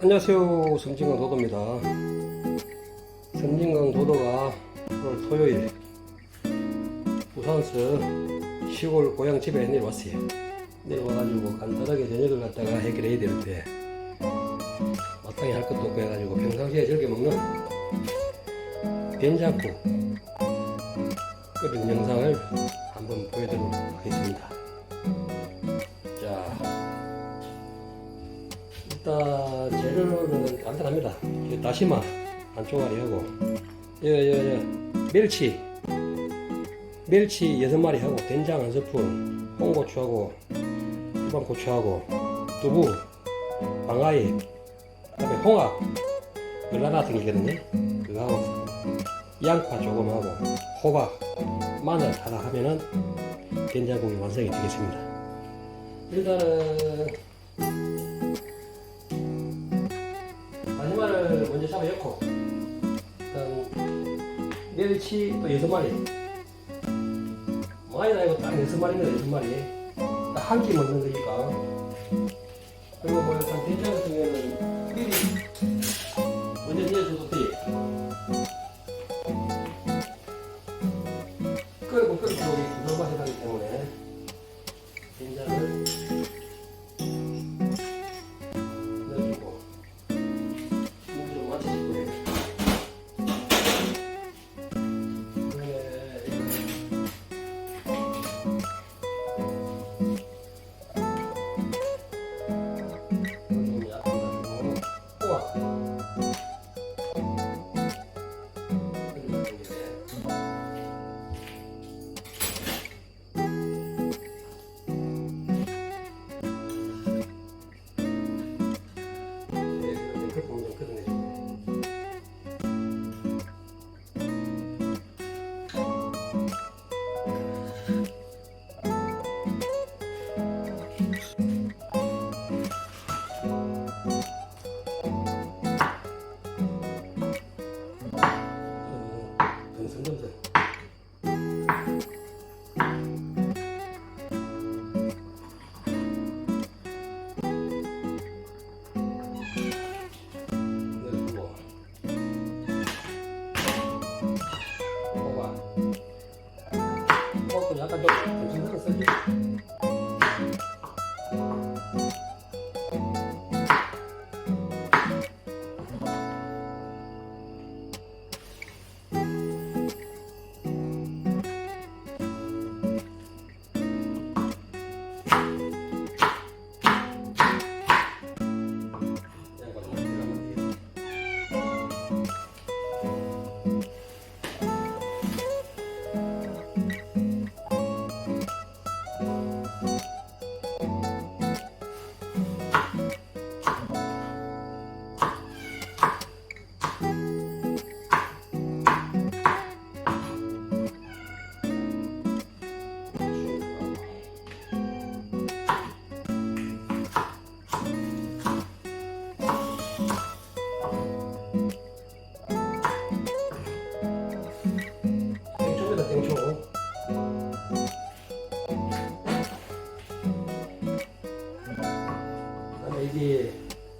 안녕하세요. 섬진강 도도입니다. 섬진강 도도가 오늘 토요일 부산서 시골 고향 집에 내려왔어요. 내려와가지고 간단하게 저녁을 갖다가 해결해야 되는데 마땅히 할 것도 없고 해가지고 평상시에 즐겨 먹는 된장국 끓인 영상을 한번 보여드리도록 하겠습니다. 재료는 간단합니다. 이 다시마 한 쪼가리하고, 여, 여, 여, 멸치, 멸치 여섯 마리 하고, 된장 한 스푼, 홍고추하고, 일반 고추하고, 두부, 방아잎, 그다음에 홍합, 열라 같은 게거든요. 그거 하고, 양파 조금 하고, 호박, 마늘 하나 하면은 된장국이 완성이 되겠습니다. 일단은 잡아 엮고 그다음 멸치 또 여섯 마리. 많이 아니고 딱 여섯 마리입니다 여섯 마리. 딱 한 끼 먹는 거니까. 그리고 뭐 일단 된장 같은 경우는 미리 먼저 넣어줘도 돼. 끓고 끓고 우리 구성 맛이 나기 때문에 된장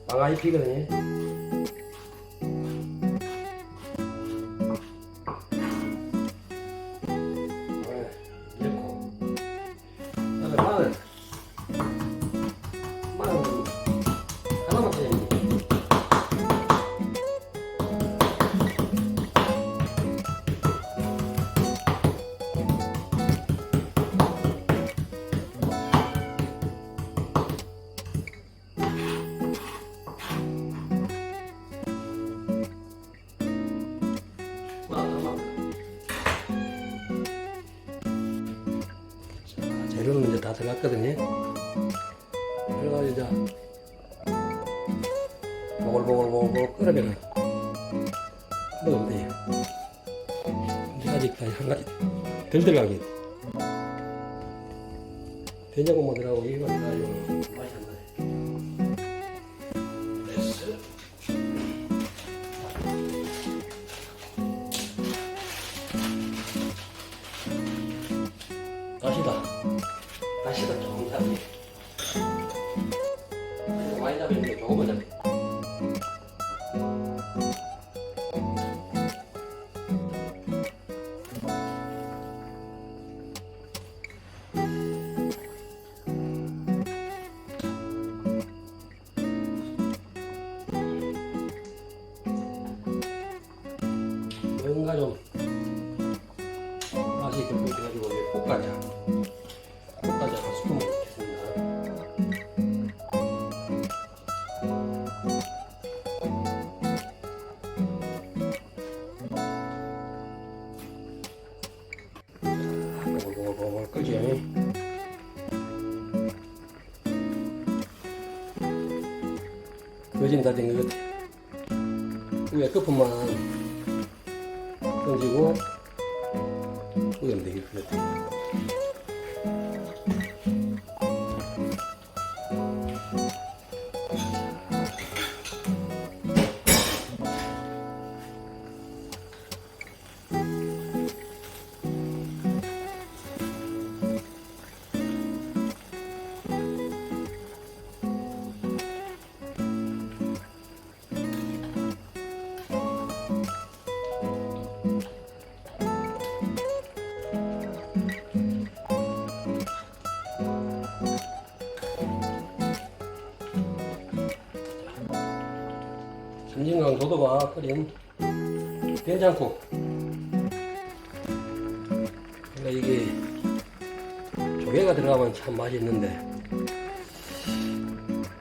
방아잎이거든요 자, 재료는 이제 다 들어갔거든요. 그래가지고 이제 보글보글보글 끓으면 먹으면 돼요. 근데 아직까지 한 가지 덜 들어가게 들어가고 이만 들어가고 맛이 안 조금만 잡니. 뭔가 좀 거진 다된 것 같아 위에 거품만 던지고 끄면 되겠다. 삼 진강 도도가 끓인 된장국. 그러니까 이게 조개가 들어가면 참 맛있는데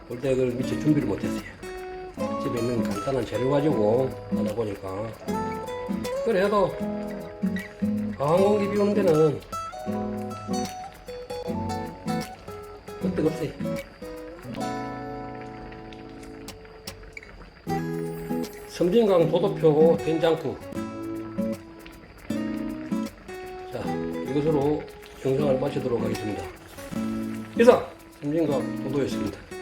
볼 때 그걸 미처 준비를 못했어요. 집에 있는 간단한 재료 가지고 하다 보니까 그래도 강한 공기 비 오는 데는 끄떡 없어요. 섬진강 도도표 된장국. 자 이것으로 영상을 마치도록 하겠습니다. 이상 섬진강 도도였습니다